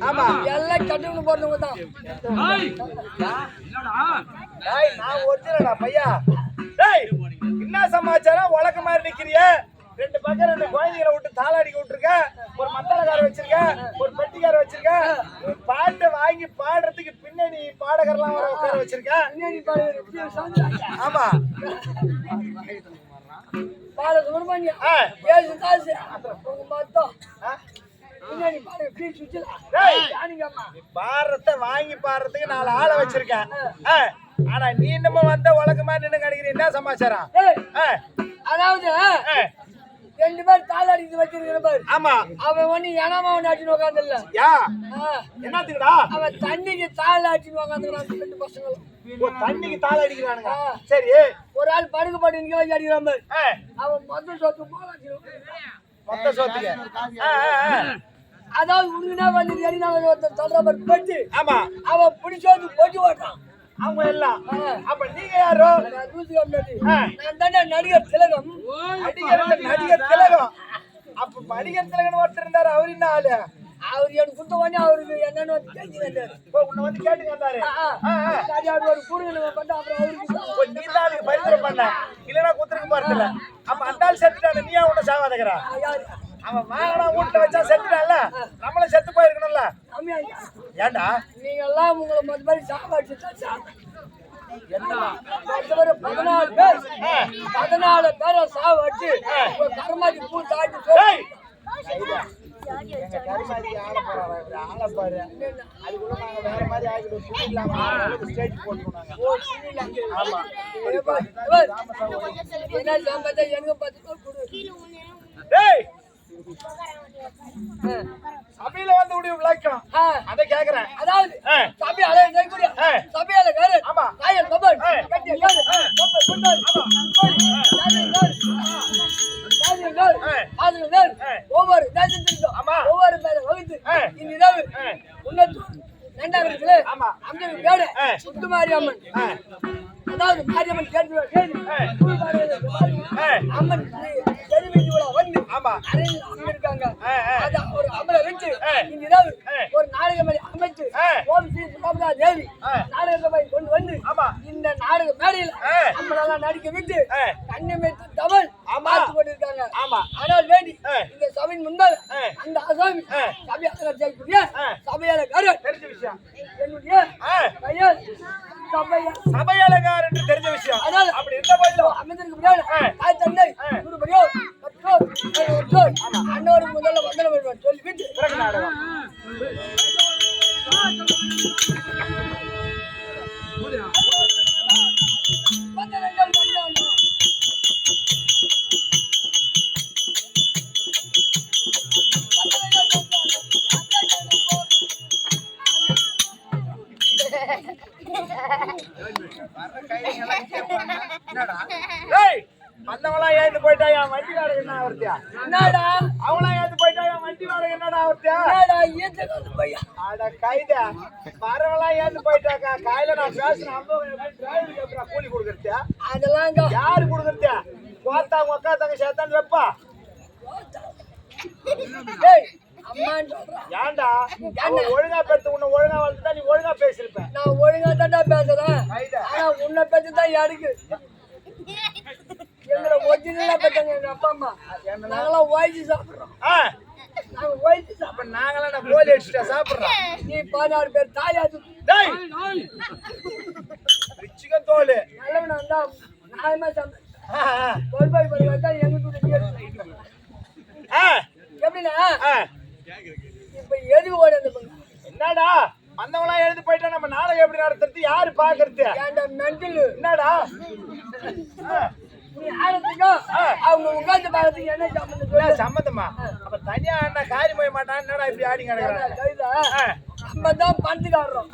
ஆமா. எல்லாம் கட்டுக்கு போறவங்க தான். டேய் நான் ஒரிஜினலடா பையா. டேய் என்ன சமாச்சாரம்? உலக மாதிரி நிக்கிறிய. ரெண்டு பக்கம் ரெண்டு குழந்தைகளை விட்டு தாளாடிக்க விட்டுருக்க. ஒரு மத்தாளக்கார வச்சிருக்க. ஒரு பெட்டிக்கார வச்சிருக்க. பாட்டை வாங்கி பாடுறதுக்கு பின்னணி பாடகர்லாம் வர உட்கார வச்சிருக்க. ஆமா. பாரு, சுப்பிரமணியம். ஏழு காசு. உங்க மொத்தம். பாடுறத வாங்கி பாடுறதுக்கு நாலு ஆளை வச்சிருக்கேன். ஆ, ஆனா நீ இன்னமும் வந்த உலக மாதிரி நின்று கிடைக்கிற என்ன சமாச்சாரம்? அதாவது ஆ, ரெண்டு பேர் தாள் அடிச்சு வச்சிருக்கிற பாரு. ஆமா. அவன் ஒண்ணு எனமா ஒண்ணு அடிச்சுன்னு உட்காந்துல்ல யா? என்னத்துக்குடா? அவன் தண்ணிக்கு தாள் அடிச்சுன்னு உட்காந்துக்கிறான் ரெண்டு பசங்களும். தண்ணிக்கு தாள அடிக்கிறானுங்க. சரி. ஒரு ஆள் படுக்க பாட்டு இங்க வச்சு அடிக்கிறான் அவன் மொத்தம் சொத்து போல அடிச்சிருவான். மொத்த சோத்துக்கு. அதாவது உண்மையா வந்து எடினா ஒருத்தன் சொல்ற மாதிரி போட்டு ஆமா. அவன் பிடிச்சோது போட்டு ஓட்டான் அவங்க எல்லாம். அப்ப நீங்க யாரோ? நான் தாண்டா நடிகர் திலகம். நடிகர் திலகம். அப்ப நடிகர் திலகன் ஒருத்தர் இருந்தாரு அவரு என்ன ஆளு? அவர் எனக்கு குத்த உடனே அவருக்கு என்னன்னு வந்து கேட்டு வந்தாரு. உன்னை வந்து கேட்டுங்க வந்தாரு. அவர் ஒரு குடுங்க பண்ண அப்புறம் அவருக்கு நீ தான் அதுக்கு பரிந்துரை பண்ண. இல்லனா குத்துருக்கு போறதில்ல. அப்ப அந்த ஆள் செத்துட்டான நீ உன்னை சாவாதக்கிறா? அவன் வாங்கினா வீட்டுல வச்சா செத்துட்டான்ல? நம்மளும் செத்து போயிருக்கணும்ல. ஏன்டா நீங்க எல்லாம் உங்களை மொத்த மாதிரி சாப்பாடு பதினாலு பேர் பதினாலு பேரை சாவடிச்சு கருமாதி பூ தாட்டி எனக்கு சபையில வந்து விடிய விளக்கம் அதை கேக்குறேன் அதாவது. சபையால செய்யக்கூடிய ஆ. சபையால வேறு ஆமா. கபர் ஆ. கட்டிய. ஆதிர காடு ஆ. ஒவ்வொரு தேசத்திற்கும் ஆமா. ஒவ்வொரு மேல வகுத்து. உன்னத்து ரெண்டாயிரத்துல ஆமா. அந்த வேடு மாரியம்மன் ஆ. அதாவது மாரியம்மன் கேட்டு. அம்மன் தெரிவித்து விழா வந்து ஆமா அறையில் ஆ. அது ஒரு அமலை வச்சு. இந்த இரவு. ஒரு நாடகம் மாதிரி அமைச்சு. ஓம் ஸ்ரீ சுகமதா தேவி ஆ. நாடகத்தை கொண்டு வந்து ஆமா இந்த நாடக மேடையில். அம்மனெல்லாம் நடிக்க விட்டு தமிழ் ஆமா. பார்த்து கொண்டிருக்காங்க ஆமா ஆனால் வேண்டி. இந்த சபையின் முன்பாக ஆ. அந்த அசாமி சபையாளர் தெரிஞ்ச விஷயம். என்னுடைய சபையாளர் சபையாளகார் என்று தெரிஞ்ச விஷயம். அப்படி இருந்த போதிலும். அமைந்திருக்கு முன்னாடி ஆ. தாய் தந்தை குருபடியோ கற்றோர் ஒற்றோர் அன்னோருக்கு முதல்ல வந்தனம் வருவார் சொல்லிவிட்டு பிறகு நாடகம். டேய் வந்தவங்களாம் ஏந்து போயிட்டா என் வண்டி வாடகை என்ன ஆவர்த்தியா என்னடா? அவங்களாம் ஏந்து போயிட்டா என் வண்டி வாடகை என்னடா ஆவர்த்தியா என்னடா ஈத்தக்கால பையா? அட கைத வரவங்களாம் ஏந்து போயிட்டாக்கா காலையில நான் பேசின கூலி கொடுக்கறதியா? அதெல்லாம் யாரு கொடுக்கறதியா? போத்தா உங்க அக்கா தங்க சேர்த்தான் வைப்பா. சொல்றான் ஏன்டா? அவன் ஒழுங்கா பெத்து உன்னை ஒழுங்கா வளர்த்துட்டா நீ ஒழுங்கா பேசியிருப்ப நான் ஒழுங்கா தாண்டா பேசுறேன். ஆனா உன்னை பத்தி தான் யாருக்கு எங்களை ஒரிஜினலா எங்க அப்பா அம்மா. நாங்களாம் ஓய்ச்சி சாப்பிடுறோம். ஆ. நாங்க ஓய்ச்சி அப்ப நாங்களாம் நான் கோலி அடிச்சுட்டா சாப்பிடுறோம். நீ பதினாறு பேர் தாயாச்சு டேய்! சிக்கன் தோல் நல்லவனா இருந்தா ஆ ஆ, வருவாய் வருவாய் தான் எங்க ஆ. இப்ப எதுக்கு ஓடி என்னடா? வந்தவங்களாம் எழுந்து போயிட்டா நம்ம நாடகம் எப்படி நடத்துறது? யாரு பாக்குறது? மென்டல் என்னடா? அவங்க உட்கார்ந்து பார்க்கறதுக்கு என்ன சம்பந்தம் என்ன சொல்லு சம்மந்தமா? அப்ப தனியா அண்ணா காரி போய் மாட்டான். என்னடா இப்படி ஆடி கிடக்குறாங்க நம்ம தான் பணத்துக்கு ஆடுறோம்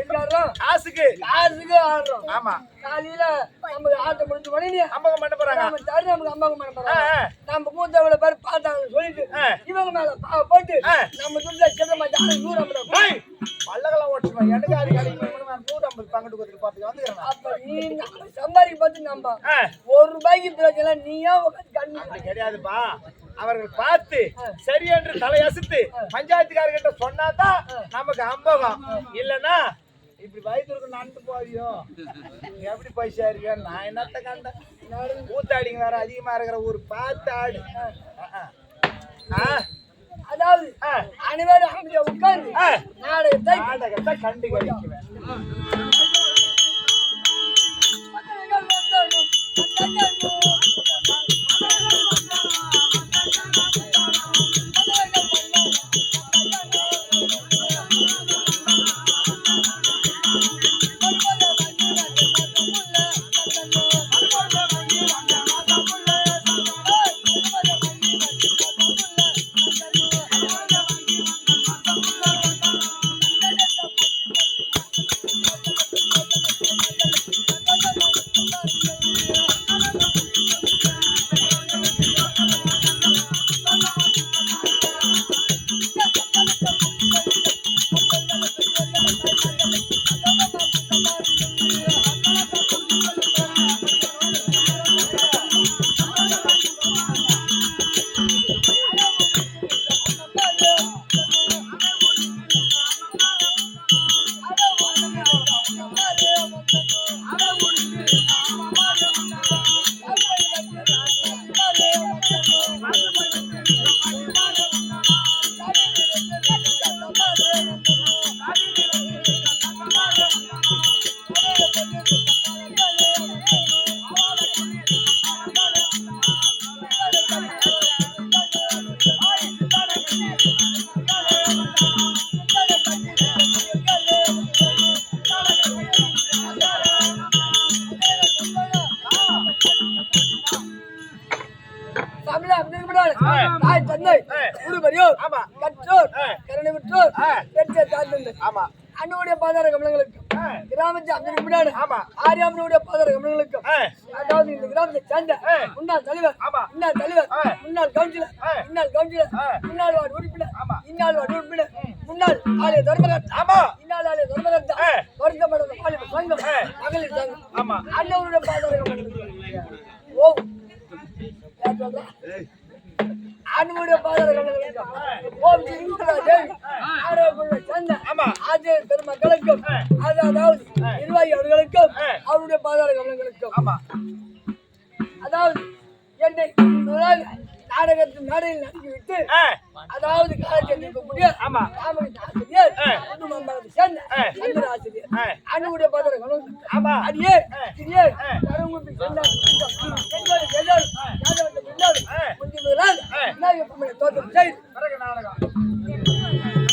எங்க ஆடுறோம்? காசுக்கு. காசுக்கு ஆடுறோம். ஆமா. காலையில நமக்கு ஆட்டம் முடிஞ்ச உடனே அம்மகம் பண்ண போறாங்க. நம்ம தரு நமக்கு போறாங்க. ஆ, நம்ம மூத்தவளை பேர் பார்த்தாங்க சொல்லிட்டு. இவங்க மேல பாவ போட்டு. நம்ம துணில சின்ன மாதிரி நூறு ஐம்பது பல்லகெல்லாம் ஓட்டுமா எனக்கு அது நூறு ஐம்பது பங்கிட்டு கொடுத்துட்டு பார்த்துக்க வந்துக்கிறேன் அப்ப நீ நம்ம சம்பாதிக்க பார்த்து நம்ம ஒரு ரூபாய்க்கு பிரச்சனை நீயா உட்காந்து கிடையாதுப்பா. அவர்கள் பார்த்து சரி என்று தலையசைத்து பஞ்சாயத்துக்காரர்கிட்ட சொன்னாதான் நமக்கு அம்பகம். இல்லனா இப்படி வயிற்றுக்கு நண்டு போவியோ? எப்படி போய் சேருவியோ நான் என்னத்த கண்டேன். ஊத்தாடிங்க வேற அதிகமா இருக்கிற ஊர் பார்த்து ஆடு. அதாவது அனைவரும் உட்கார்ந்து. நாடகத்தை நாடகத்தை கண்டு கழிக்குவேன் மன்னர்கள் வந்தனும் குருபரியோர் ஆமா. கற்றோர் ஆ. கருணை பெற்றோர் ஆ. பெற்ற தாய் தந்தை ஆமா அண்ணனுடைய பாதார கமலங்களுக்கு ஆ. கிராமத்தை அப்படிங்கிறாள் ஆமா. ஆரியாமனுடைய பாதார கமலங்களுக்கும். அதாவது இந்த கிராமத்தை சேர்ந்த. முன்னாள் தலைவர் ஆமா. முன்னாள் தலைவர். முன்னாள் கவுன்சிலர். முன்னாள் கவுன்சிலர். முன்னாள் வார்டு உறுப்பினர் ஆமா. இன்னாள் வார்டு உறுப்பினர் முன்னாள் ஆலய தர்மகர்த்தா ஆமா இன்னாள் ஆலய தர்மகர்த்தா. வருத்தப்படாத வாலிப சங்கம். மகளிர் சங்கம் ஆமா. அண்ணவருடைய பாதார கமலங்களுக்கு ஓ யார் சொல்றா? அண்ணனுடைய பாதார கமலங்களுக்கு ஓம் ஸ்ரீ ஆரோக்கிய சந்தை ஆமா. பெருமக்களுக்கும் அதாவது நிர்வாகி அவர்களுக்கும் அவருடைய பாதார கமலங்களுக்கும் அதாவது என்னை முதலாக நாடகத்தின் நடத்திவிட்டு அதாவது காலத்தில் இருக்கக்கூடிய ஆசிரியர் சேர்ந்த ஆசிரியர் அண்ணனுடைய அடியே nadie, pues me lo estoy